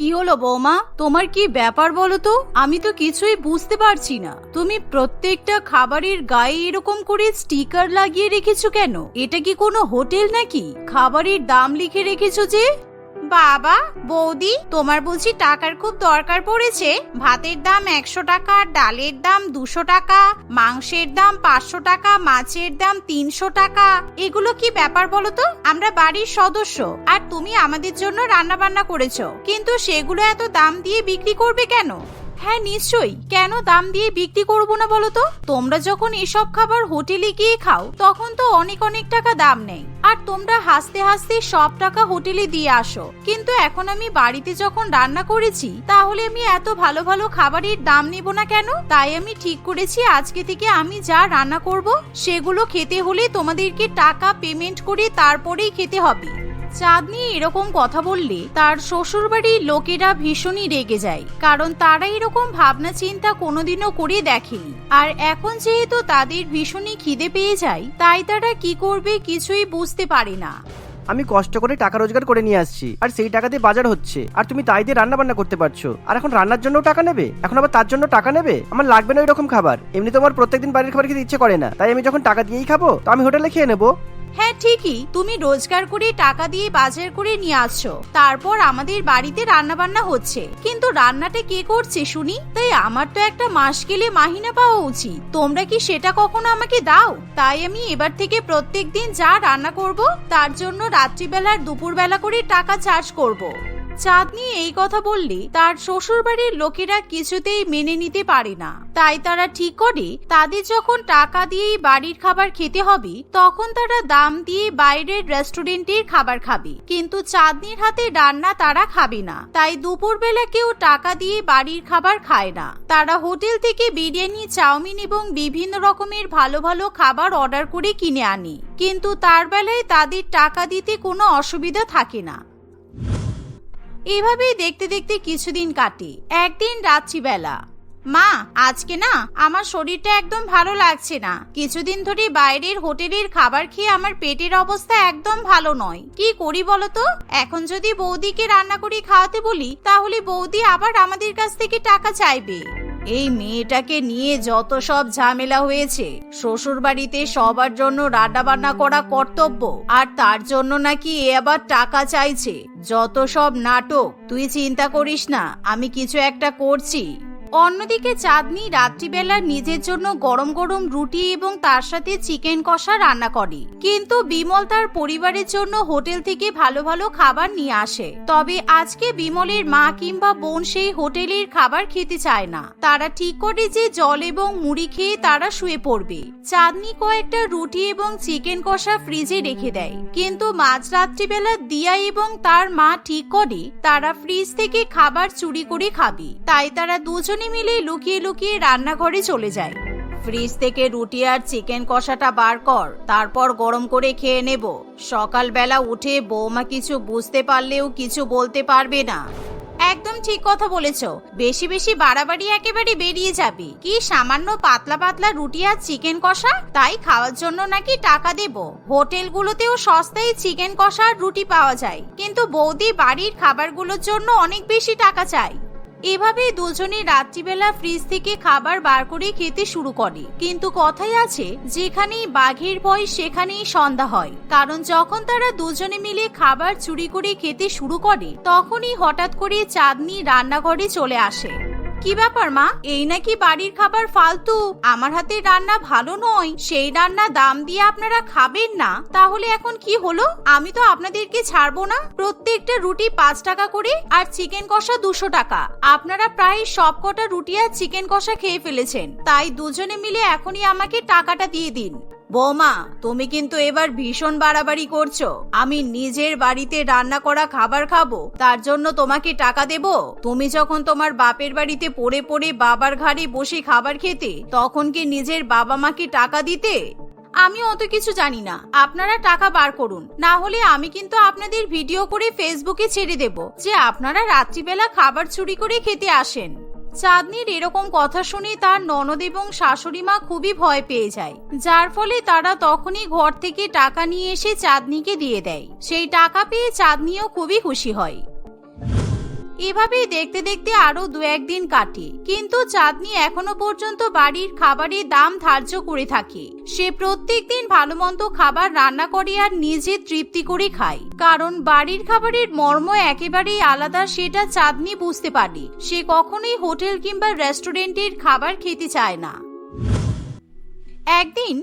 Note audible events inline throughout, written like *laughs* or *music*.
কি হলো বৌমা? তোমার কি ব্যাপার বলো তো? আমি তো কিছুই বুঝতে পারছি না। তুমি প্রত্যেকটা খাবারের গায়ে এরকম করে স্টিকার লাগিয়ে রেখেছো কেন? এটা কি কোনো হোটেল নাকি? খাবারের দাম লিখে রেখেছো যে? বাবা, বৌদি, তোমার বুঝি টাকার খুব দরকার পড়েছে। ভাতের দাম একশো টাকা, ডালের দাম দুশো টাকা, মাংসের দাম পাঁচশো টাকা, মাছের দাম তিনশো টাকা। এগুলো কি ব্যাপার বলো তো? আমরা বাড়ির সদস্য, আর তুমি আমাদের জন্য রান্না বান্না করেছ। কিন্তু সেগুলো এত দাম দিয়ে বিক্রি করবে কেন? হ্যাঁ নিশ্চয়ই। কেন দাম দিয়ে বিক্রি করব না বলো তো? তোমরা যখন এসব খাবার হোটেলে গিয়ে খাও, তখন তো অনেক অনেক টাকা দাম নেই। আর তোমরা হাসতে হাসতে সব টাকা হোটেলে দিয়ে আসো। কিন্তু এখন আমি বাড়িতে যখন রান্না করেছি, তাহলে আমি এত ভালো ভালো খাবারের দাম নেব না কেন? তাই আমি ঠিক করেছি, আজকে থেকে আমি যা রান্না করব, সেগুলো খেতে হলে তোমাদেরকে টাকা পেমেন্ট করে তারপরেই খেতে হবে। চাঁদনি এরকম কথা বললে তার শ্বশুরবাড়ির লোকেরা ভীষণই রেগে যায়, কারণ তারা এরকম ভাবনা চিন্তা কোনোদিনও করে দেখেনি। আর এখন যেহেতু তাদের ভীষণই খিদে পেয়ে যায়, তাই তারা কি করবে কিছুই বুঝতে পারে না। আমি কষ্ট করে টাকা রোজগার করে নিয়ে আসছি, আর সেই টাকা দিয়ে বাজার হচ্ছে, আর তুমি তাই দিয়ে রান্না বান্না করতে পারছ। আর এখন রান্নার জন্য টাকা নেবে, এখন আবার তার জন্য টাকা নেবে? আমার লাগবে না ওই রকম খাবার। এমনি তোমার প্রত্যেকদিন বাড়ির খাবার খেতে ইচ্ছে করে না, তাই আমি যখন টাকা দিয়েই খাব, তো আমি হোটেলে খেয়ে নেব। হ্যাঁ ঠিকই। তুমি রোজগার করে টাকা দিয়ে বাজার করে নিয়ে আসছো। তারপর আমাদের বাড়িতে রান্না বান্না হচ্ছে। কিন্তু রান্নাটা কে করছে শুনি? তাই আমার তো একটা মাস গেলে মাহিনা পাওয়া উচিত। তোমরা কি সেটা কখনো আমাকে দাও? তাই আমি এবার থেকে প্রত্যেক দিন যা রান্না করব, তার জন্য রাত্রিবেলার দুপুরবেলা করে টাকা চার্জ করব। চাঁদনি এই কথা বললে তার শ্বশুরবাড়ির লোকেরা কিছুতেই মেনে নিতে পারে না। তাই তারা ঠিক করে তাদের যখন টাকা দিয়েই বাড়ির খাবার খেতে হবে, তখন তারা দাম দিয়ে বাইরের রেস্টুরেন্টের খাবার খাবে। কিন্তু চাঁদনির হাতে রান্না তারা খাবে না। তাই দুপুরবেলা কেউ টাকা দিয়ে বাড়ির খাবার খায় না। তারা হোটেল থেকে বিরিয়ানি, চাউমিন এবং বিভিন্ন রকমের ভালো ভালো খাবার অর্ডার করে কিনে আনে। কিন্তু তার বেলায় তাদের টাকা দিতে কোনো অসুবিধা থাকে না। এভাবেই দেখতে দেখতে কিছুদিন কাটে। একদিন রাত্রিবেলা। মা, আজকে না আমার শরীরটা একদম ভালো লাগছে না। কিছুদিন ধরে বাইরের হোটেলের খাবার খেয়ে আমার পেটের অবস্থা একদম ভালো নয়। কি করি বলতো এখন যদি বৌদিকে রান্না করে খাওয়াতে বলি, তাহলে বৌদি আবার আমাদের কাছ থেকে টাকা চাইবে। এই মেয়েটাকে নিয়ে যত সব ঝামেলা হয়েছে শ্বশুর বাড়িতে সবার জন্য রান্না বান্না করা কর্তব্য, আর তার জন্য নাকি এ আবার টাকা চাইছে। যত সব নাটক, তুই চিন্তা করিস না, আমি কিছু একটা করছি। অন্যদিকে চাঁদনি রাত্রিবেলা নিজের জন্য গরম গরম রুটি এবং তার সাথে চিকেন কষা রান্না করে। কিন্তু বিমল তার পরিবারের জন্য হোটেল থেকে ভালো ভালো খাবার নিয়ে আসে। তবে আজকে বিমলের মা কিংবা বোন সেই হোটেলের খাবার খেতে চায় না। তারা ঠিক করে যে জল এবং মুড়ি খেয়ে তারা শুয়ে পড়বে। চাঁদনি কয়েকটা রুটি এবং চিকেন কষা ফ্রিজে রেখে দেয়। কিন্তু মাঝ রাত্রিবেলা দিয়া এবং তার মা ঠিক করে তারা ফ্রিজ থেকে খাবার চুরি করে খাবে। তাই তারা দুজনে মিলে লুকিয়ে লুকিয়ে রান্নাঘরে চলে যায় ফ্রিজ থেকে রুটি আর চিকেন কষাটা বার কর, তারপর গরম করে খেয়ে নেব। সকালবেলা উঠে বৌমা কিছু বুঝতে পারলেও কিছু বলতে পারবে না। একদম ঠিক কথা বলেছ, বেশি বেশি বাড়াবাড়ি একেবারে বেরিয়ে যাবে। কি সামান্য পাতলা পাতলা রুটি আর চিকেন কষা? তাই খাওয়ার জন্য নাকি টাকা দেব। হোটেলগুলোতেও সস্তায় চিকেন কষা আর রুটি পাওয়া যায়। কিন্তু বৌদি বাড়ির খাবারগুলোর জন্য অনেক বেশি টাকা চায়। এভাবে দুজনে রাত্রিবেলা ফ্রিজ থেকে খাবার বার করে খেতে শুরু করে। কিন্তু কথাই আছে, যেখানেই বাঘের ভয় সেখানেই সন্ধ্যা হয়। কারণ যখন তারা দুজনে মিলে খাবার চুরি করে খেতে শুরু করে, তখনই হঠাৎ করে চাঁদনি রান্নাঘরে চলে আসে। কি ব্যাপার, মা? এই নাকি বাড়ির খাবার ফালতু। আমার হাতে রান্না ভালো নয়। সেই রান্না দাম দিয়ে আপনারা খাবেন না। তাহলে এখন কি হলো? আমি তো আপনাদেরকে ছাড়বো না। প্রত্যেকটা রুটি পাঁচ টাকা করে আর চিকেন কষা দুশো টাকা। আপনারা প্রায় সব কটা রুটি আর চিকেন কষা খেয়ে ফেলেছেন। তাই দুজনে মিলে এখনই আমাকে টাকাটা দিয়ে দিন। বৌমা, তুমি কিন্তু এবার ভীষণ বাড়াবাড়ি করছ। আমি নিজের বাড়িতে রান্না করা খাবার খাব, তার জন্য তোমাকে টাকা দেব? তুমি যখন তোমার বাপের বাড়িতে পড়ে পড়ে বাবার ঘাড়ে বসে খাবার খেতে, তখন কি নিজের বাবা মাকে টাকা দিতে? আমি অত কিছু জানি না। আপনারা টাকা বার করুন। না হলে আমি কিন্তু আপনাদের ভিডিও করে ফেসবুকে ছেড়ে দেব, যে আপনারা রাত্রিবেলা খাবার চুরি করে খেতে আসেন। চাঁদনির এরকম কথা শুনে তার ননদ এবং শাশুড়ি মা খুবই ভয় পেয়ে যায়। যার ফলে তারা তখনই ঘর থেকে টাকা নিয়ে এসে চাঁদনিকে দিয়ে দেয়। সেই টাকা পেয়ে চাঁদনিও খুবই খুশি হয়। এভাবেই দেখতে দেখতে আরও দু একদিন কাটে। কিন্তু চাঁদনি এখনও পর্যন্ত বাড়ির খাবারের দাম ধার্য করে থাকে। সে প্রত্যেক দিন ভালো মন্দ খাবার রান্না করে আর নিজে তৃপ্তি করে খায়। কারণ বাড়ির খাবারের মর্ম একেবারেই আলাদা সেটা চাঁদনি বুঝতে পারে। সে কখনোই হোটেল কিংবা রেস্টুরেন্টের খাবার খেতে চায় না। একদিন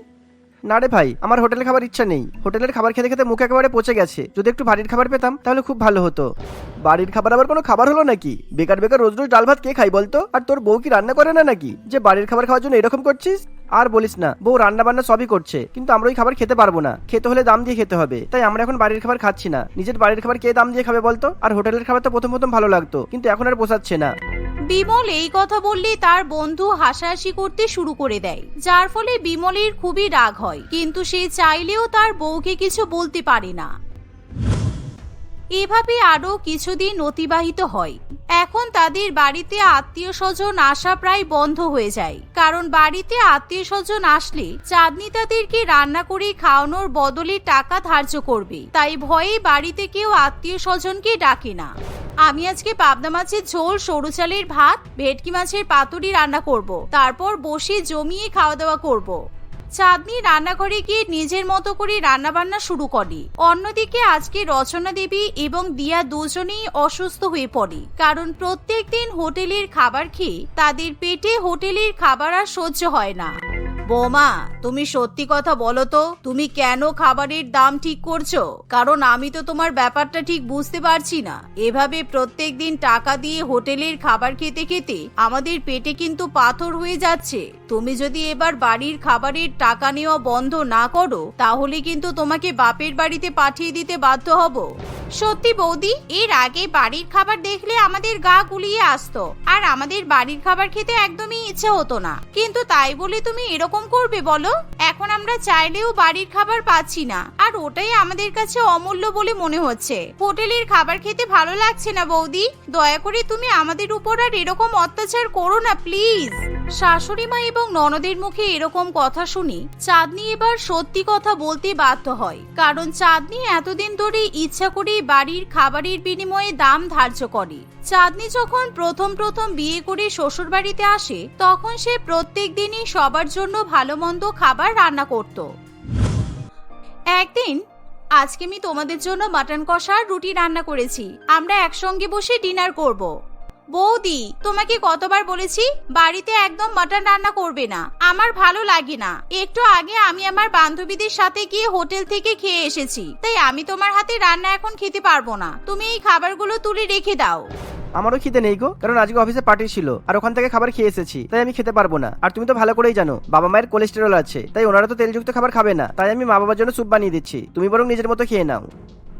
না রে ভাই, আমার হোটেলের খাবার ইচ্ছা নেই। হোটেলের খাবার খেতে খেতে মুখ একেবারে পচে গেছে। যদি একটু বাড়ির খাবার পেতাম, তাহলে খুব ভালো হতো। বাড়ির খাবার আবার কোনো খাবার হলো নাকি? বেকার বেকার রোজ রোজ ডাল ভাত কে খাই বলতো? আর তোর বউ কি রান্না করে না নাকি? যে বাড়ির খাবার খাওয়ার জন্য এরকম করছিস? আর বলিস না, বউ রান্না বান্না সবই করছে, কিন্তু আমরা ওই খাবার খেতে পারব না। খেতে হলে দাম দিয়ে খেতে হবে। তাই আমরা এখন বাড়ির খাবার খাচ্ছি না। নিজের বাড়ির খাবার কে দাম দিয়ে খাবে বলতো? আর হোটেলের খাবার তো প্রথম প্রথম ভালো লাগতো, কিন্তু এখন আর পোষাচ্ছে না। বিমল এই কথা বললে তার বন্ধু হাসাহাসি করতে শুরু করে দেয়। যার ফলে বিমলের খুবই রাগ হয়, কিন্তু সে চাইলেও তার বউকে কিছু বলতে পারে না। এভাবে আরও কিছুদিন অতিবাহিত হয়। এখন তাদের বাড়িতে আত্মীয় স্বজন আসা প্রায় বন্ধ হয়ে যায়। কারণ বাড়িতে আত্মীয় স্বজন আসলে চাঁদনি তাদেরকে রান্না করে খাওয়ানোর বদলে টাকা ধার্য করবে। তাই ভয়ে বাড়িতে কেউ আত্মীয় স্বজনকে ডাকে না। আমি আজকে পাবদা মাছের ঝোল, সরু চালের ভাত, ভেটকি মাছের পাতুরি রান্না করব। তারপর বসে জমিয়ে খাওয়া দাওয়া করব। চাঁদনি রান্নাঘরে গিয়ে নিজের মতো করে রান্না বান্না শুরু করে অন্যদিকে আজকে রচনা দেবী এবং দিয়া দুজনেই অসুস্থ হয়ে পড়ে। কারণ প্রত্যেক দিন হোটেলের খাবার খেয়ে তাদের পেটে হোটেলের খাবার আর সহ্য হয় না। বোমা, তুমি সত্যি কথা বলো তো, তুমি কেন খাবারের দাম ঠিক করছ? কারণ আমি তো তোমার ব্যাপারটা ঠিক বুঝতে পারছি না। এভাবে প্রত্যেক দিন টাকা দিয়ে হোটেলের খাবার খেতে খেতে আমাদের পেটে কিন্তু পাথর হয়ে যাচ্ছে। তুমি যদি এবার বাড়ির খাবারের টাকা নেওয়া বন্ধ না করো তাহলে কিন্তু তোমাকে বাপের বাড়িতে পাঠিয়ে দিতে বাধ্য হব। সত্যি বৌদি এর আগে বাড়ির খাবার দেখলে আমাদের গা গুলিয়ে আসতো আর আমাদের বাড়ির খাবার খেতে একদমই ইচ্ছে হতো না। কিন্তু তাই বলে তুমি এরকম করবে বলো? এখন আমরা চাইলেও বাড়ির খাবার পাচ্ছি না আর ওটাই আমাদের কাছে অমূল্য বলে মনে হচ্ছে। হোটেলের খাবার খেতে ভালো লাগছে না বৌদি? দয়া করে তুমি আমাদের উপর আর এরকম অত্যাচার করো না প্লিজ। শাশুড়ি মা এবং ননদের মুখে এরকম কথা শুনি চাঁদনি এবার সত্যি কথা বলতে বাধ্য হয়। কারণ চাঁদনি এতদিন ধরে ইচ্ছা করে বাড়ির খাবারের বিনিময়ে দাম ধার্য করে। চাঁদনি যখন প্রথম প্রথম বিয়ে করে শ্বশুর বাড়িতে আসে, তখন সে প্রত্যেক দিনই সবার জন্য ভালো মন্দ খাবার রান্না করত। একদিন, আজকে আমি তোমাদের জন্য মাটন কষা রুটি রান্না করেছি। আমরা একসঙ্গে বসে ডিনার করব। বৌদি, তোমাকে কতবার বলেছি বাড়িতে একদম মাটন রান্না করবে না। আমার ভালো লাগে না। একটু আগে আমি আমার বান্ধবীদের সাথে গিয়ে হোটেল থেকে খেয়ে এসেছি। তাই আমি তোমার হাতে রান্না এখন খেতে পারব না। তুমি এই খাবারগুলো তুলে রেখে দাও। আমারও খিদে নেই গো, কারণ আজকে অফিসে পার্টি ছিল, আর ওখান থেকে খাবার খেয়ে এসেছি, তাই আমি খেতে পারব না। আর তুমি তো ভালো করেই জানো, বাবা মায়ের কোলেস্টেরল আছে, তাই ওনারা তো তেলযুক্ত খাবার খাবে না, তাই আমি মা বাবার জন্য স্যুপ বানিয়ে দিচ্ছি। তুমি বরং নিজের মতো খেয়ে নাও।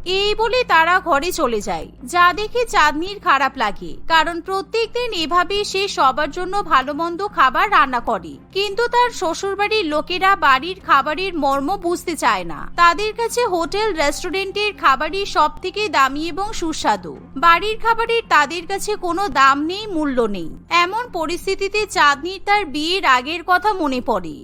এই বলে তারা ঘরে চলে যায়। যা দেখে চাঁদনির খারাপ লাগে, কারণ প্রত্যেক দিন এভাবে সে সবার জন্য ভালো মন্দ খাবার রান্না করে। কিন্তু তার শ্বশুরবাড়ির লোকেরা বাড়ির খাবারের মর্ম বুঝতে চায় না। তাদের কাছে হোটেল, রেস্টুরেন্টের খাবারই সব থেকে দামি এবং সুস্বাদু। বাড়ির খাবারের তাদের কাছে কোনো দাম নেই, মূল্য নেই। এমন পরিস্থিতিতে চাঁদনির তার বিয়ের আগের কথা মনে পড়ে।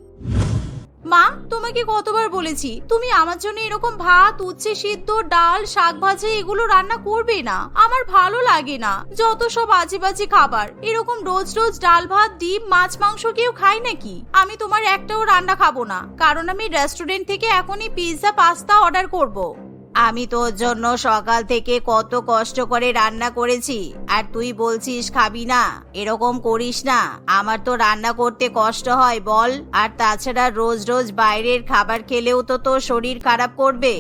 মা, তোমাকে কতবার বলেছি, তুমি আমার জন্য এরকম ভাত, উচ্ছে সিদ্ধ, ডাল, শাক ভাজি, এগুলো রান্না করবে না। আমার ভালো লাগে না। যত সব আজে বাজে খাবার, এরকম রোজ রোজ ডাল ভাত, ডিম, মাছ, মাংস কেউ খায় নাকি? আমি তোমার একটাও রান্না খাব না। কারণ আমি রেস্টুরেন্ট থেকে এখনই পিৎজা পাস্তা অর্ডার করব। আমি তোর জন্য সকাল থেকে কত কষ্ট করে রান্না করেছি। আর তুই বলছিস খাবি না, এরকম করিস না। আমার তো রান্না করতে কষ্ট হয়, বল। আর তাছাড়া রোজ রোজ বাইরের খাবার খেলেও তো তোর শরীর খারাপ করবে।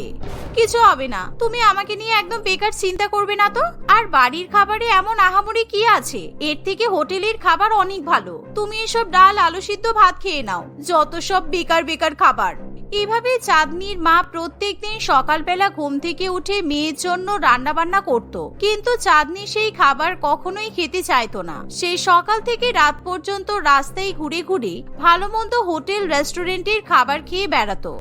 কিছু হবে না, তুমি আমাকে নিয়ে একদম বেকার চিন্তা করবে না তো? আর বাড়ির খাবারে এমন আহামরি কি আছে? এর থেকে হোটেলের খাবার অনেক ভালো। তুমি এসব ডাল, আলু সিদ্ধ ভাত খেয়ে নাও, যত সব বেকার বেকার খাবার। এভাবে চাঁদনির মা প্রত্যেক দিন সকালবেলা ঘুম থেকে উঠে মেয়ের জন্য রান্না বান্না করত। কিন্তু চাঁদনি সেই খাবার কখনোই খেতে চাইতো না। সেই সকাল থেকে রাত পর্যন্ত রাস্তায় ঘুরে ঘুরে ভালো মন্দ হোটেল রেস্টুরেন্টের খাবার খেয়ে বেড়াতো।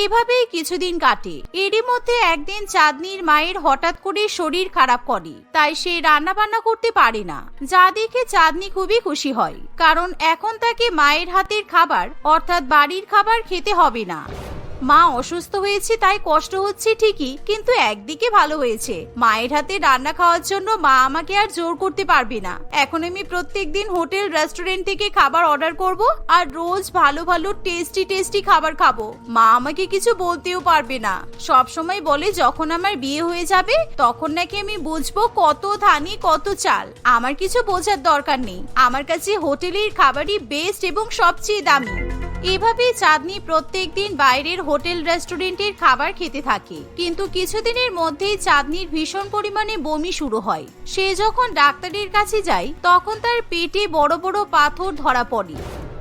এভাবেই কিছুদিন কাটে। এরই মধ্যে একদিন চাঁদনির মায়ের হঠাৎ করে শরীর খারাপ করে, তাই সে রান্না বান্না করতে পারে না। যা দেখে চাঁদনি খুবই খুশি হয়, কারণ এখন তাকে মায়ের হাতের খাবার, অর্থাৎ বাড়ির খাবার খেতে হবে না। মা অসুস্থ হয়েছে, তাই কষ্ট হচ্ছে ঠিকই, কিন্তু একদিকে ভালো হয়েছে। মায়ের হাতে রান্না খাওয়ার জন্য মা আমাকে আর জোর করতে পারবে না। এখন আমি প্রত্যেক দিন হোটেল, রেস্টুরেন্ট থেকে খাবার অর্ডার করব আর রোজ ভালো ভালো টেস্টি টেস্টি খাবার খাব। মা আমাকে কিছু বলতেও পারবে না। সব সময় বলে, যখন আমার বিয়ে হয়ে যাবে, তখন নাকি আমি বুঝব কত ধানি, কত চাল। আমার কিছু বোঝার দরকার নেই। আমার কাছে হোটেলের খাবারই বেস্ট এবং সবচেয়ে দামি। এভাবেই চাঁদনি প্রত্যেক দিন বাইরের হোটেল রেস্টুরেন্টের খাবার খেতে থাকে। কিন্তু কিছুদিনের মধ্যেই চাঁদনির ভীষণ পরিমাণে বমি শুরু হয়। সে যখন ডাক্তারের কাছে যায়, তখন তার পেটে বড় বড় পাথর ধরা পড়ে।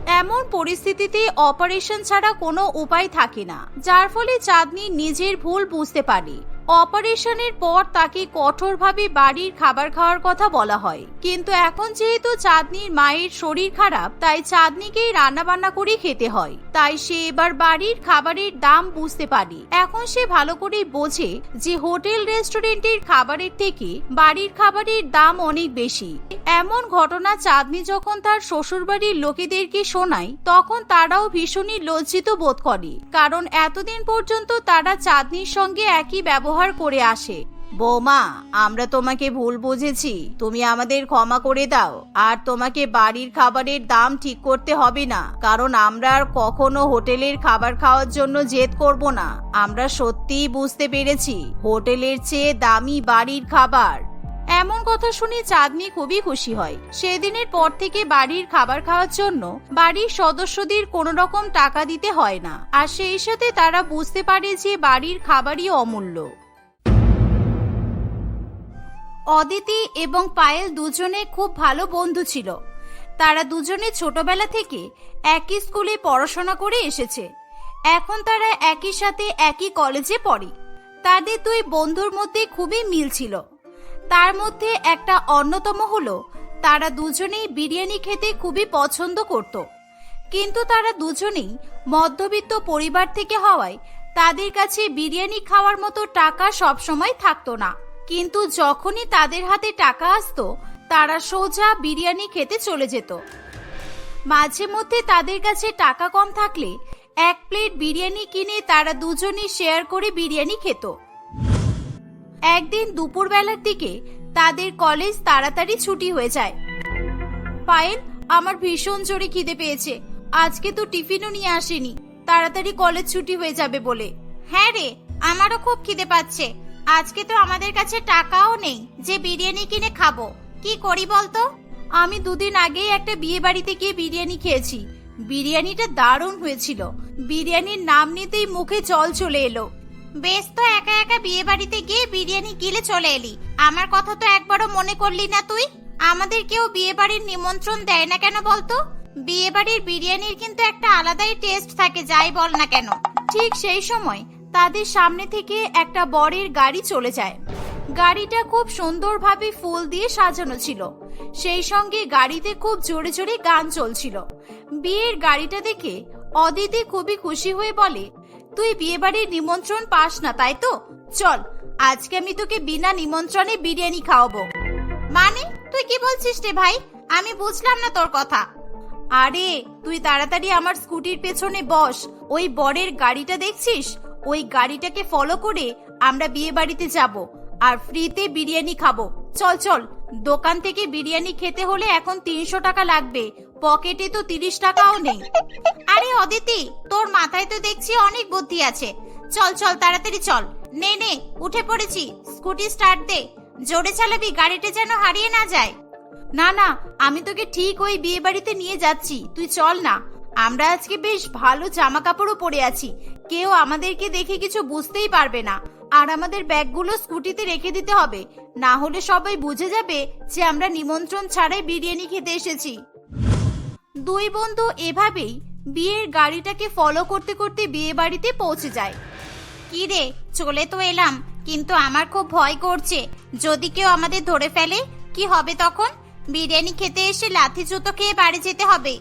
এমন পরিস্থিতিতে অপারেশন ছাড়া কোনো উপায় থাকে না, যার ফলে চাঁদনি নিজের ভুল বুঝতে পারে। অপারেশনের পর তাকে কঠোরভাবে বাড়ির খাবার খাওয়ার কথা বলা হয়। কিন্তু এখন যেহেতু চাঁদনির মায়ের শরীর খারাপ, তাই চাঁদনিকেই রান্না বান্না করে খেতে হয়। তাই সে এবার বাড়ির খাবারের দাম বুঝতে পারে। এখন সে ভালো করে বোঝে যে হোটেল রেস্টুরেন্টের খাবারের থেকে বাড়ির খাবারের দাম অনেক বেশি। এমন ঘটনা চাঁদনি যখন তার শ্বশুরবাড়ির লোকেদেরকে শোনায়, তখন তারাও ভীষণই লজ্জিত বোধ করে। কারণ এতদিন পর্যন্ত তারা চাঁদনির সঙ্গে একই ব্যবহার করে আসে। বৌমা, আমরা তোমাকে ভুল বুঝেছি। তুমি আমাদের ক্ষমা করে দাও। আর তোমাকে বাড়ির খাবারের দাম ঠিক করতে হবে না। কারণ আমরা আর কখনো হোটেলের খাবার খাওয়ার জন্য জেদ করব না। আমরা সত্যিই বুঝতে পেরেছি, হোটেলের চেয়ে দামি বাড়ির খাবার। এমন কথা শুনে চাঁদনি খুবই খুশি হয়। সেদিনের পর থেকে বাড়ির খাবার খাওয়ার জন্য বাড়ির সদস্যদের কোনো রকম টাকা দিতে হয় না। আর সেই সাথে তারা বুঝতে পারে যে বাড়ির খাবারই অমূল্য। অদিতি এবং পায়েল দুজনে খুব ভালো বন্ধু ছিল। তারা দুজনে ছোটবেলা থেকে একই স্কুলে পড়াশোনা করে এসেছে। এখন তারা একই সাথে একই কলেজে পড়ে। তাদের দুই বন্ধুর মধ্যে খুবই মিল ছিল। তার মধ্যে একটা অন্যতম হলো, তারা দুজনেই বিরিয়ানি খেতে খুবই পছন্দ করত। কিন্তু তারা দুজনেই মধ্যবিত্ত পরিবার থেকে হওয়ায় তাদের কাছে বিরিয়ানি খাওয়ার মতো টাকা সবসময় থাকতো না। কিন্তু যখনই তাদের হাতে টাকা আসতো, তারা সোজা বিরিয়ানি খেতে চলে যেত। মাঝে মধ্যে তাদের কাছে টাকা কম থাকলে এক প্লেট বিরিয়ানি কিনে তারা দুজনেই শেয়ার করে বিরিয়ানি খেত। একদিন দুপুরবেলার দিকে তাদের কলেজ তাড়াতাড়ি ছুটি হয়ে যায়। পায়েল, আমার ভীষণ জোরে খিদে পেয়েছে। আজকে তো টিফিনও নিয়ে আসেনি। তাড়াতাড়ি কলেজ ছুটি হয়ে যাবে বলে। হ্যাঁ রে, আমারও খুব খিদে পাচ্ছে। আজকে তো আমাদের কাছে টাকাও নেই, যে বিরিয়ানি কিনে খাব। কি করি বলতো? আমি দুদিন আগেই একটা বিয়ে বাড়িতে গিয়ে বিরিয়ানি খেয়েছি। বিরিয়ানিটা দারুণ হয়েছিল। বিরিয়ানির নাম নিতেই মুখে জল চলে এলো। বেশ তো একা একা বিয়ে বাড়িতে গিয়ে বিরিয়ানি গিলে চলে এলি। আমার কথা তো একবারও মনে করলি না তুই? আমাদের কেউ বিয়ে বাড়ির নিমন্ত্রণ দেয় না কেন বলতো? বিয়ে বাড়ির বিরিয়ানির কিন্তু একটা আলাদাই টেস্ট থাকে, যাই বল না কেন। ঠিক সেই সময় তাদের সামনে থেকে একটা বরের গাড়ি চলে যায়। গাড়িটা খুব সুন্দরভাবে ফুল দিয়ে সাজানো ছিল। সেই সঙ্গে গাড়িতে খুব জোরে জোরে গান চলছিল। বিয়ের গাড়িটা দেখে অদিতি খুবই খুশি হয়ে বলে, তুই বিয়ে বাড়ির নিমন্ত্রণ পাস না, তাই তো? চল, আজকে আমি তোকে বিনা নিমন্ত্রণে বিরিয়ানি খাওয়াবো। মানে? তুই কি বলছিস রে ভাই? আমি বুঝলাম না তোর কথা। আরে, তুই তাড়াতাড়ি আমার স্কুটির পেছনে বস। ওই বরের গাড়িটা দেখছিস? ওই গাড়িটাকে ফলো করে আমরা বিয়ে বাড়িতে যাব আর ফ্রিতে বিরিয়ানি খাব। চল চল, দোকান থেকে বিরিয়ানি খেতে হলে এখন তিনশো টাকা লাগবে। পকেটে তো তিরিশ টাকাও নেই। আরে অদিতি, তোর মাথায় তো দেখছি অনেক বুদ্ধি আছে। চল চল, তাড়াতাড়ি চল। নে নে, উঠে পড়েছি। স্কুটি স্টার্ট দে। জোরে চালাবি, গাড়িটা যেন হারিয়ে না যায়। না না, আমি তোকে ঠিক ওই বিয়ে বাড়িতে নিয়ে যাচ্ছি। তুই চল না। আমরা আজকে বেশ ভালো জামা কাপড়ও পরে আছি। কেউ আমাদেরকে দেখে কিছু বুঝতেই পারবে না। আর আমাদের ব্যাগগুলো স্কুটিতে রেখে দিতে হবে। না হলে সবাই বুঝে যাবে যে আমরা নিমন্ত্রণ ছাড়াই বিরিয়ানি খেতে এসেছি। দুই বন্ধু এভাবেই বিয়ের গাড়িটাকে ফলো করতে করতে বিয়ে বাড়িতে পৌঁছে যায়। কি রে, চলে তো এলাম, কিন্তু আমার খুব ভয় করছে। যদি কেউ আমাদের ধরে ফেলে, কি হবে তখন? বিরিয়ানি খেতে এসে লাথি জুতো খেয়ে বাড়ি যেতে হবে।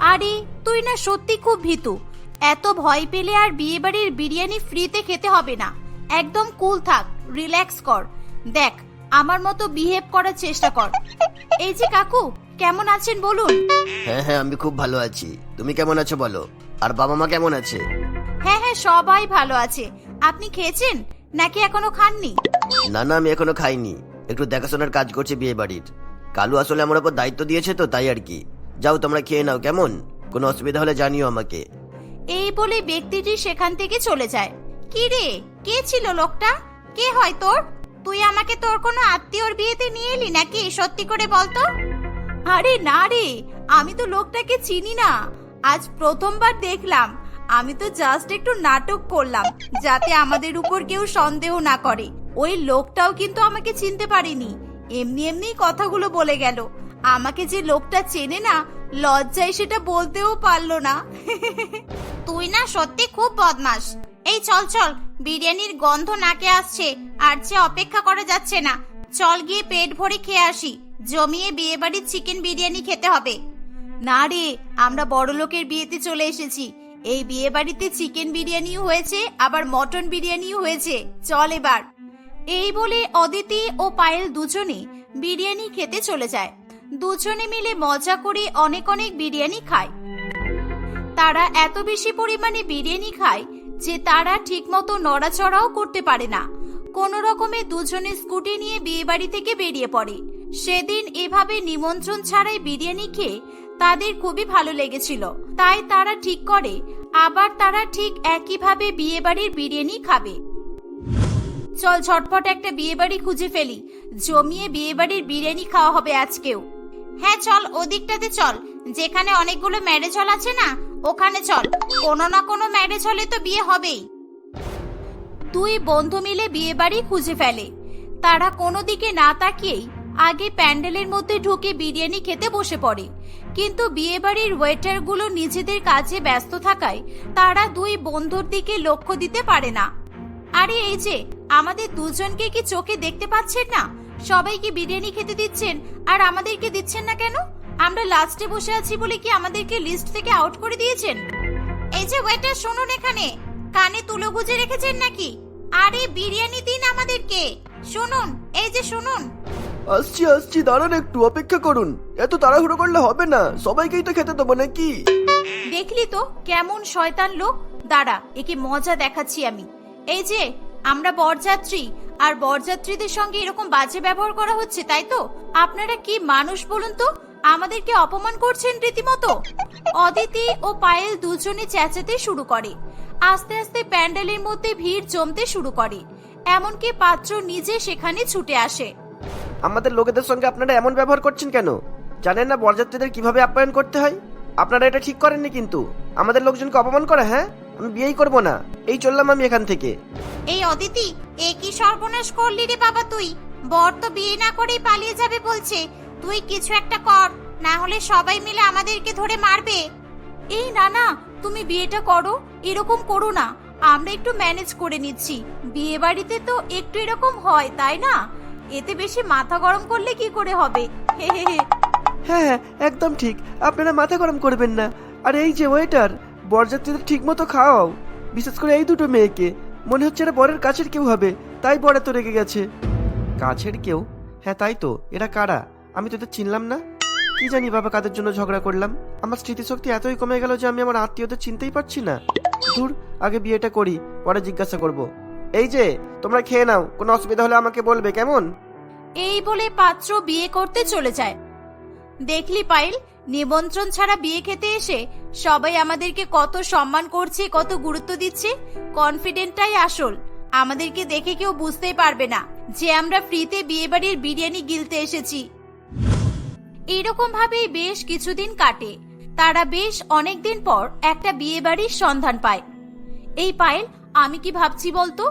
আরে তুই না সত্যি খুব ভীতু। এত ভয় পেলে আর বিয়ে বাড়ির বিরিয়ানি ফ্রিতে খেতে হবে না। একদম কুল থাক রিল্যাক্স কর। দেখ আমার মতো বিহেভ করার চেষ্টা কর। এই যে কাকু কেমন আছেন বলুন? হ্যাঁ হ্যাঁ আমি খুব ভালো আছি। তুমি কেমন আছো বলো? আর বাবা মা কেমন আছে? হ্যাঁ হ্যাঁ সবাই ভালো আছে। আপনি খেয়েছেন? নাকি এখনও খাননি? না না আমি এখনও খাইনি। একটু দেখাশোনার কাজ করছি বিয়ে বাড়ির কালু আসলে আমার উপর দায়িত্ব দিয়েছে তো তাই আর কি। যাও, তোমরা খেয়ে নাও, কেমন? কোনো অসুবিধা হলে জানিও আমাকে। এই বলে ব্যক্তিটি সেখান থেকে চলে যায়। কি রে, কে ছিল লোকটা? কে হয় তোর? তুই আমাকে তোর কোনো আত্মীয়র বিয়েতে নিয়ে এলি নাকি, সত্যি করে বলতো? আরে না রে, আমি তো লোকটাকে চিনি না। আজ প্রথমবার দেখলাম। আমি তো জাস্ট একটু নাটক করলাম, যাতে আমাদের উপর কেউ সন্দেহ না করে। ওই লোকটাও কিন্তু আমাকে চিনতে পারেনি। এমনি এমনি কথাগুলো বলে গেল। আমাকে যে লোকটা চেনে না লজ্জায় সেটা বলতেও পারল না। *laughs* তুই না সত্যি খুব বদমাস এই চল চল বিরিয়ানির গন্ধ নাকে আসছে আর যে অপেক্ষা করা যাচ্ছে না। চল গিয়ে পেট ভরে খেয়ে আসি জমিয়ে বিয়ে বাড়ির চিকেন বিরিয়ানি খেতে হবে। না রে আমরা বড় লোকের বিয়েতে চলে এসেছি। এই বিয়ে বাড়িতে চিকেন বিরিয়ানিও হয়েছে আবার মটন বিরিয়ানিও হয়েছে। চল এবার। এই বলে অদিতি ও পায়েল দুজনে বিরিয়ানি খেতে চলে যায়। দুজনে মিলে মজা করে অনেক অনেক বিরিয়ানি খায়। তারা এত বেশি পরিমাণে বিরিয়ানি খায় যে তারা ঠিকমতো নড়াচড়াও করতে পারে না। কোন রকমে দুজনে স্কুটি নিয়ে বিয়ে বাড়ি থেকে বেরিয়ে পড়ে। সেদিন এভাবে নিমন্ত্রণ ছাড়াই বিরিয়ানি খেয়ে তাদের খুবই ভালো লেগেছিল। তাই তারা ঠিক করে, আবার তারা ঠিক একইভাবে বিয়ে বাড়ির বিরিয়ানি খাবে। চল ঝটপট একটা বিয়ে বাড়ি খুঁজে ফেলি। জমিয়ে বিয়ে বাড়ির বিরিয়ানি খাওয়া হবে আজকেও। হ্যাঁ চল, ওদিকটাতে চল। যেখানে অনেকগুলো ম্যারেজ হল আছে না, ওখানে চল। কোনো না কোনো ম্যারেজ হলে তো বিয়ে হবেই। দুই বন্ধু মিলে বিয়ে বাড়ি খুঁজে ফেলে। তারা কোনো দিকে না তাকিয়েই আগে প্যান্ডেলের মধ্যে ঢুকে বিরিয়ানি খেতে বসে পড়ে। কিন্তু বিয়ে বাড়ির ওয়েটারগুলো নিজেদের কাজে ব্যস্ত থাকায় তারা দুই বন্ধুর দিকে লক্ষ্য দিতে পারে না। আরে এই যে আমাদের দুজনকে কি চোখে দেখতে পাচ্ছেন না? সবাইকে বিরিয়ানি খেতে দিচ্ছেন? আর আমাদেরকে দিচ্ছেন না কেন? আমরা লাস্টে বসে আছি বলে কি আমাদেরকে লিস্ট থেকে আউট করে দিয়েছেন? এই যে ওয়েটার শুনুন এখানে। কানে তুলো গুজে রেখেছেন নাকি? আরে বিরিয়ানি দিন আমাদেরকে। শুনুন এই যে শুনুন। আসছি আসছি দাঁড়ান একটু অপেক্ষা করুন। এত তাড়াহুড়ো করলে হবে না সবাইকেই তো খেতে দেবো নাকি? দেখলি তো কেমন শয়তান লোক। দাঁড়া একে মজা দেখাচ্ছি আমি। এই যে, আমরা বরযাত্রী, আর বরযাত্রীদের সঙ্গে এরকম বাজে ব্যবহার করা হচ্ছে, তাই তো? আপনারা কি মানুষ বলুন তো? আমাদেরকে অপমান করছেন রীতিমতো? অদিতি ও পায়েল দুজনে চেঁচাতে শুরু করে। আস্তে আস্তে প্যান্ডেলের মধ্যে ভিড় জমতে শুরু করে। এমনকি পাত্র নিজে সেখানে ছুটে আসে। আমাদের লোকেদের সঙ্গে আপনারা এমন ব্যবহার করছেন কেন? জানেন না বরযাত্রীদের কীভাবে আপ্যায়ন করতে হয়? আপনারা এটা ঠিক করেননি কিন্তু। আমাদের লোকজনকে অপমান করে হ্যাঁ? আমি বিয়েই করব না। এই চললাম আমি এখান থেকে। এই অদিতি এ কি সর্বনাশ করলি রে বাবা তুই? বর তো বিয়ে না করেই পালিয়ে যাবে বলছে। তুই কিছু একটা কর না হলে সবাই মিলে আমাদেরকে ধরে মারবে। এই না না তুমি বিয়েটা করো এরকম করো না। আমরা একটু ম্যানেজ করে নিচ্ছি। বিয়ে বাড়িতে তো একটু এরকম হয় তাই না? এতে বেশি মাথা গরম করলে কি করে হবে? হে হে হে। হ্যাঁ হ্যাঁ একদম ঠিক। আপনারা মাথা গরম করবেন না। আর এই যে ওয়েটার বরযাত্রীদের ঠিক মতো খাওয়াও। বিশেষ করে এই দুটো মেয়েকে। মনে হচ্ছে এরা বরের কাছের কেউ হবে, তাই বরে তো রেগে গেছে। কাছের কেউ? হ্যাঁ তাই তো। এরা কারা? আমি তো এদের চিনলাম না। কি জানি বাবা কাদের জন্য ঝগড়া করলাম। আমার স্মৃতিশক্তি এতই কমে গেল যে আমি আমার আত্মীয়দের চিনতেই পারছি না। দূর আগে বিয়েটা করি, পরে জিজ্ঞাসা করব। এই যে, তোমরা খেয়ে নাও, কোনো অসুবিধা হলে আমাকে বলবে, কেমন? এই বলে পাত্র বিয়ে করতে চলে যায়। দেখলি পাইল নিমন্ত্রণ ছাড়া বিয়ে খেতে এসে সবাই আমাদেরকে কত সম্মান করছে, কত গুরুত্ব দিচ্ছে কনফিডেন্টটাই আসল। আমাদেরকে দেখে কেউ বুঝতেই পারবে না যে আমরা ফ্রিতে বিয়ে বাড়ির বিরিয়ানি গিলতে এসেছি। এইরকম ভাবেই বেশ কিছুদিন কাটে। তারা বেশ অনেকদিন পর একটা বিয়ে বাড়ির সন্ধান পায়। এই পায়েল, আমি কি ভাবছি বলতো?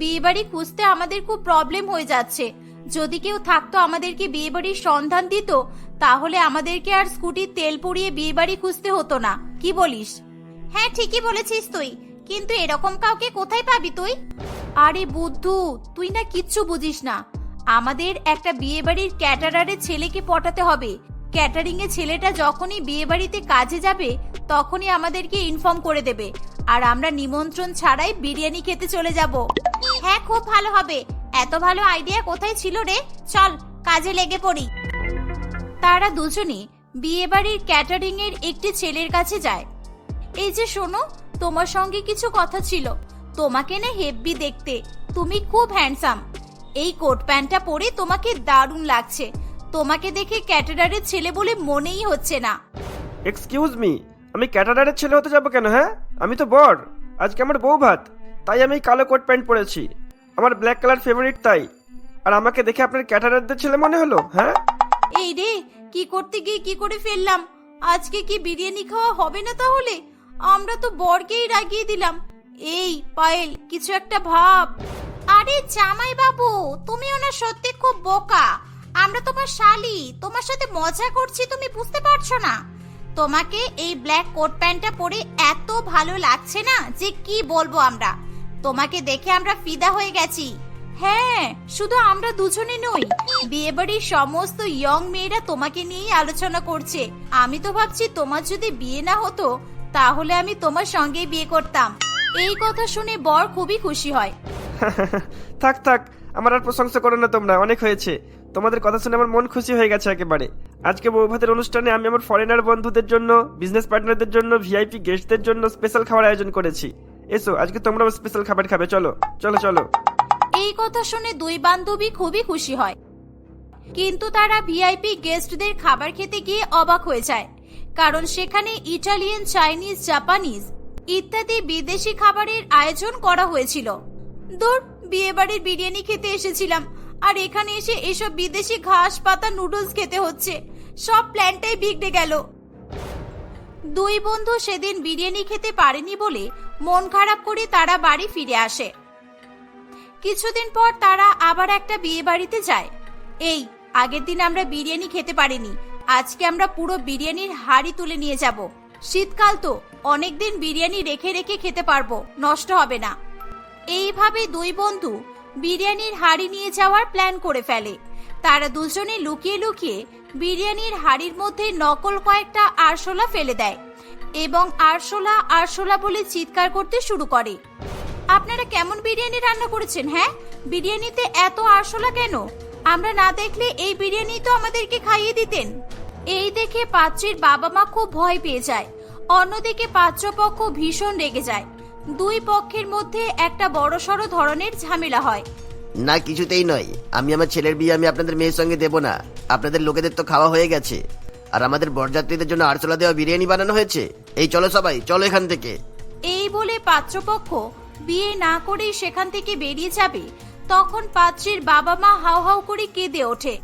বিয়ে বাড়ি খুঁজতে আমাদের খুব প্রবলেম হয়ে যাচ্ছে। যদি কেউ থাকতো আমাদেরকে বিয়ে বাড়ির সন্ধান দিত, তাহলে আমাদেরকে আর স্কুটির তেল পুড়িয়ে বিয়ে বাড়ি খুঁজতে হতো না। কি বলিস? হ্যাঁ ঠিকই বলেছিস তুই। কিন্তু এরকম কাউকে কোথায় পাবি তুই? আরে বুদ্ধু, তুই না কিচ্ছু বুঝিস না। আমাদের একটা বিয়ে বাড়ির ক্যাটারারের ছেলেকে পটাতে হবে। ক্যাটারিং এ ছেলেটা যখনই বিয়ে বাড়িতে কাজে যাবে, তখনই আমাদেরকে ইনফর্ম করে দেবে। আর আমরা নিমন্ত্রণ ছাড়াই বিরিয়ানি খেতে চলে যাব। হ্যাঁ খুব ভালো হবে। এত ভালো আইডিয়া কোথায় ছিল রে? চল, কাজে লেগে পড়ি। তারা দুজনে বিয়ে বাড়ির ক্যাটারিং এর একটি ছেলের কাছে যায়। এই যে শোনো, তোমার সঙ্গে কিছু কথা ছিল। তোমাকে না হেব্বি দেখতে। তুমি খুব হ্যান্ডসাম এই কোট প্যান্টটা পরে তোমাকে দারুণ লাগছে। তোমাকে দেখে ক্যাটারারের ছেলে বলে মনেই হচ্ছে না। এক্সকিউজ মি আমি ক্যাটারারের ছেলে হতে যাব কেন হ্যাঁ? আমি তো বর। আজকে আমার বউ ভাত। তাই আমি কালো কোট প্যান্ট পরেছি। আমার ব্ল্যাক কালার ফেভারিট তাই। আর আমাকে দেখে আপনার ক্যাটারারদের ছেলে মনে হলো হ্যাঁ? এই রে, কি করতে গিয়ে কি করে ফেললাম? আজকে কি বিরিয়ানি খাওয়া হবে না তাহলে? আমরা তো বরকেই রাগিয়ে দিলাম। এই পায়েল, কিছু একটা ভাব। আরে জামাই বাবু তুমিও না সত্যি খুব বোকা। আমরা তোমার শালি, তোমার সাথে মজা করছি তুমি বুঝতে পারছ না। তোমাকে এই ব্ল্যাক কোট প্যান্টটা পরে এত ভালো লাগছে না যে কি বলব আমরা? তোমাকে দেখে আমরা ফিদা হয়ে গেছি। হ্যাঁ শুধু আমরা দুজনে নই। বিয়েবাড়ির সমস্ত ইয়ং মেয়েরা তোমাকে নিয়েই আলোচনা করছে। আমি তো ভাবছি তোমার যদি বিয়ে না হতো, তাহলে আমি তোমার সঙ্গেই বিয়ে করতাম। এই কথা শুনে বর খুবই খুশি হয়। *laughs* থাক থাক, আমার আর প্রশংসা করো না তোমরা, অনেক হয়েছে। তোমাদের কথা শুনে আমার মন খুশি হয়ে গেছে একেবারে। আজকে বৌভাতের অনুষ্ঠানে আমি আমার ফরেনার বন্ধুদের জন্য বিজনেস পার্টনারদের জন্য ভিআইপি গেস্টদের জন্য স্পেশাল খাবার আয়োজন করেছি। এসো, আজকে তোমরাও স্পেশাল খাবার খাবে, চলো চলো চলো। এই কথা শুনে দুই বান্ধবী খুবই খুশি হয়। কিন্তু তারা ভিআইপি গেস্টদের খাবার খেতে গিয়ে অবাক হয়ে যায়, কারণ সেখানে ইটালিয়ান চাইনিজ জাপানিজ ইত্যাদি বিদেশি খাবারের আয়োজন করা হয়েছিল। দূর, বিয়েবাড়ির বিরিয়ানি খেতে এসেছিলাম, আর এখানে এসে এসব বিদেশি ঘাস পাতা নুডলস খেতে হচ্ছে, সব প্ল্যানটাই বিগড়ে গেল। দুই বন্ধু সেদিন বিরিয়ানি খেতে পারেনি বলে মন খারাপ করে তারা বাড়ি ফিরে আসে। কিছুদিন পর তারা আবার একটা বিয়ে বাড়িতে যায়। এই, আগের দিন আমরা বিরিয়ানি খেতে পারিনি। আজকে আমরা পুরো বিরিয়ানির হাড়ি তুলে নিয়ে যাব। শীতকাল তো, অনেকদিন বিরিয়ানি রেখে রেখে খেতে পারব, নষ্ট হবে না। এইভাবে দুই বন্ধু বিরিয়ানির হাড়ি নিয়ে যাওয়ার প্ল্যান করে ফেলে। তারা দুজনে লুকিয়ে লুকিয়ে বিরিয়ানির হাড়ির মধ্যে নকল কয়েকটা আরশোলা ফেলে দেয়। এবং আরশোলা আরশোলা বলে চিৎকার করতে শুরু করে। আপনারা কেমন বিরিয়ানি রান্না করেছেন হ্যাঁ? বিরিয়ানিতে এত আরশোলা কেন? আমরা না দেখলে এই বিরিয়ানি তো আমাদেরকে খাইয়ে দিতেন। এই দেখে পাত্রীর বাবা মা খুব ভয় পেয়ে যায়। অন্যদিকে পাত্রপক্ষ ভীষণ রেগে যায়। দুই পক্ষের মধ্যে একটা বড়সড় ধরনের ঝামেলা হয়। না, কিছুতেই নয়। আমি আমার ছেলের বিয়ে আমি আপনাদের মেয়ের সঙ্গে দেবো না। আপনাদের লোকেদের তো খাওয়া হয়ে গেছে। আর আমাদের বরযাত্রীদের জন্য আরশোলা দেওয়া বিরিয়ানি বানানো হয়েছে। এই চলো সবাই চলো এখান থেকে। এই বলে পাত্রপক্ষ বিয়ে না করেই সেখান থেকে বেরিয়ে যাবে। তখন পাত্রীর বাবা মা হাউ হাউ করে কেঁদে ওঠে।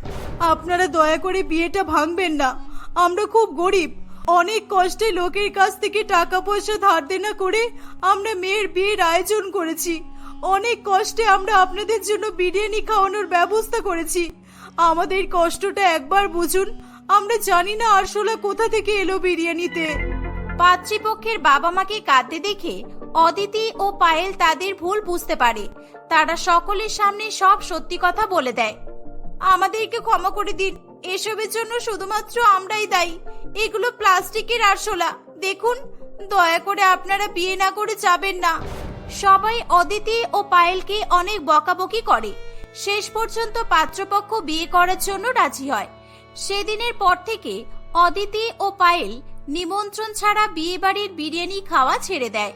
আপনারা দয়া করে বিয়েটা ভাঙবেন না। আমরা খুব গরিব। অনেক কষ্টে লোকের কাছ থেকে টাকা পয়সা ধার দেনা করে আমরা মেয়ের বিয়ের আয়োজন করেছি। অনেক কষ্টে আমরা আপনাদের জন্য বিরিয়ানি খাওয়ানোর ব্যবস্থা করেছি। আমাদের কষ্টটা একবার বুঝুন। আমরা জানি না আরশোলা কোথা থেকে এলো বিরিয়ানিতে। পাত্রীপক্ষের বাবা মাকে কাঁদতে দেখে অদিতি ও পায়েল তাদের ভুল বুঝতে পারে। তারা সকলের সামনে সব সত্যি কথা বলে দেয়। আমাদেরকে ক্ষমা করে দিন। এসবের জন্য শুধুমাত্র আমরাই দায়ী। এগুলো প্লাস্টিকের আরশোলা। দেখুন দয়া করে আপনারা বিয়ে না করে যাবেন না। সবাই অদিতি ও পায়েলকে অনেক বকাবকি করে। শেষ পর্যন্ত পাত্রপক্ষ বিয়ে করার জন্য রাজি হয়। সেদিনের পর থেকে অদিতি ও পায়েল নিমন্ত্রণ ছাড়া বিয়েবাড়ির বিরিয়ানি খাওয়া ছেড়ে দেয়।